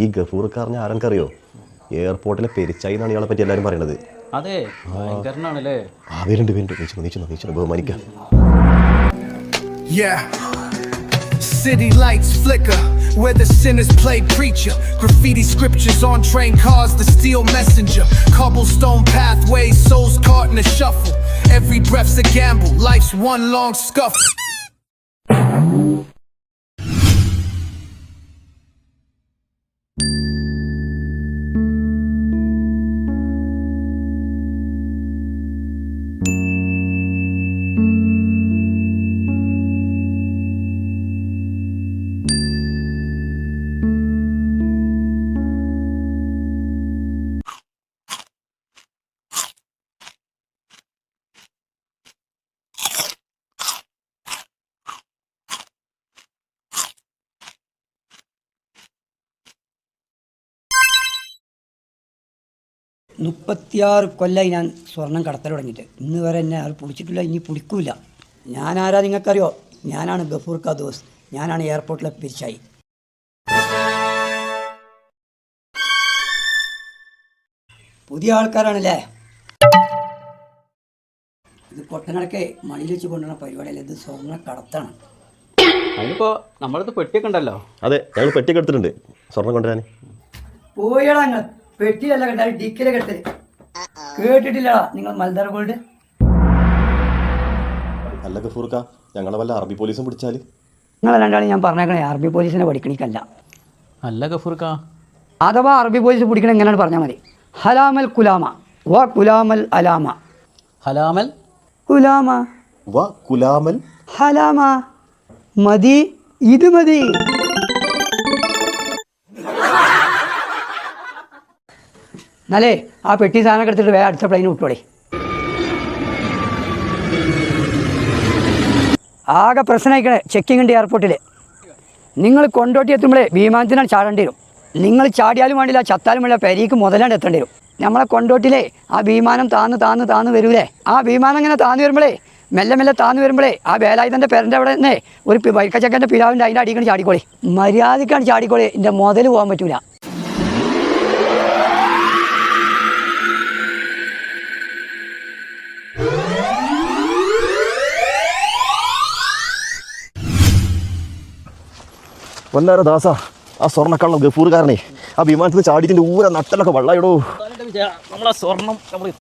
ഈ ഗഫൂർ ഗഫൂർക്കാരനെ ആരെനിക്കറിയോ എയർപോർട്ടിലെ പെരിച്ചായി എന്നാണ് ഇയാളെ പറ്റി എല്ലാവരും പറയണത് അതെ ഭയങ്കരനാണല്ലേ ആ പേരുണ്ട് പേരുണ്ട് നീച്ചു നീച്ചു നീച്ചു ബഹുമാനിക്കാം City lights flicker where the sinners play preacher. Graffiti scriptures on train cars, the steel messenger. Cobblestone pathways, souls caught in a shuffle. Every breath's a gamble, life's one long scuffle. മുപ്പത്തിയാറ് കൊല്ലമായി ഞാൻ സ്വർണം കടത്തൽ തുടങ്ങിയിട്ട്. ഇന്ന് വരെ എന്നെ ആൾ പിടിച്ചിട്ടില്ല ഇനി പിടിക്കൂല. ഞാനാരാ നിങ്ങൾക്കറിയോ? ഞാനാണ് ഗഫൂർ കദോസ്. ഞാനാണ് എയർപോർട്ടിലെ പിരിച്ചായി. പുതിയ ആൾക്കാരാണല്ലേ? ഇത് കൊട്ടനടക്കെ മണിയിൽ വെച്ച് കൊണ്ടുവരുന്ന പരിപാടിയല്ല? ഇത് സ്വർണ കടത്താണ്. അതിനിപ്പോ നമ്മളത് പെട്ടിയൊക്കെ ഉണ്ടല്ലോ. അതെ ഞങ്ങൾ പെട്ടിയൊക്കെ എടുത്തിട്ടുണ്ട്. സ്വർണം കൊണ്ടുവരാൻ പോയടാ നിങ്ങൾ പെട്ടിയിലല്ല കണ്ടാൽ ഡിക്കിലെ കെട്ടൽ? കേട്ടിട്ടില്ലടാ. നിങ്ങൾ മൽദാർ ഗോൾഡ്? അല്ല ഗഫൂർക്ക ഞങ്ങളെ വല്ല അറബി പോലീസും പിടിച്ചാൽ? നിങ്ങളെ രണ്ടാളും ഞാൻ പറഞ്ഞേക്കണേ അറബി പോലീസിനെ പഠിക്കണിക്കല്ല. അല്ല ഗഫൂർക്ക. അഥവാ അറബി പോലീസ് പിടിക്കണം എങ്ങനെയാണ് പറഞ്ഞാൽ മതി. ഹലാമൽ കുലാമ വ കുലാമൽ അലാമ. ഹലാമൽ? കുലാമ. വ കുലാമൽ? ഹലാമ. മതി ഇത് മതി. എന്നാലേ ആ പെട്ടി സാധനം എടുത്തിട്ട് വേറെ അടുത്ത പ്ലെയിൻ വിട്ടോളേ. ആകെ പ്രശ്നമായിക്കണേ ചെക്കിംഗ് ഉണ്ട് എയർപോർട്ടിൽ നിങ്ങൾ കൊണ്ടോട്ടി എത്തുമ്പോഴേ വിമാനത്തിനാണ് ചാടേണ്ടി വരും. നിങ്ങൾ ചാടിയാലും വേണ്ടില്ല ചത്താലും വേണ്ടില്ല പെരീക്ക് മുതലാണ്ട് എത്തേണ്ടി വരും. നമ്മളെ കൊണ്ടോട്ടിലേ ആ വിമാനം താന്ന് താന്ന് താന്ന് വരൂലേ? ആ വിമാനം ഇങ്ങനെ താന്ന് വരുമ്പോഴേ മെല്ലെ മെല്ലെ താന്ന് വരുമ്പോഴേ ആ വേലായുധന്റെ പെരന്റെ അവിടെ തന്നെ ഒരു വൈക്കച്ചക്കന്റെ പിതാവിന്റെ അതിന്റെ അടിക്കണ ചാടിക്കോളി. മര്യാദക്കാണ് ചാടിക്കോളി. എന്റെ മുതൽ പോകാൻ പറ്റൂല. വല്ലാര ദാസ. ആ സ്വർണക്കള്ളം ഗഫൂർക്കാരനെ ആ വിമാനത്തിൽ നിന്ന് ചാടിയതിന്റെ ഊര നട്ടലൊക്കെ വള്ളയിടോ. നമ്മളെ സ്വർണം നമ്മൾ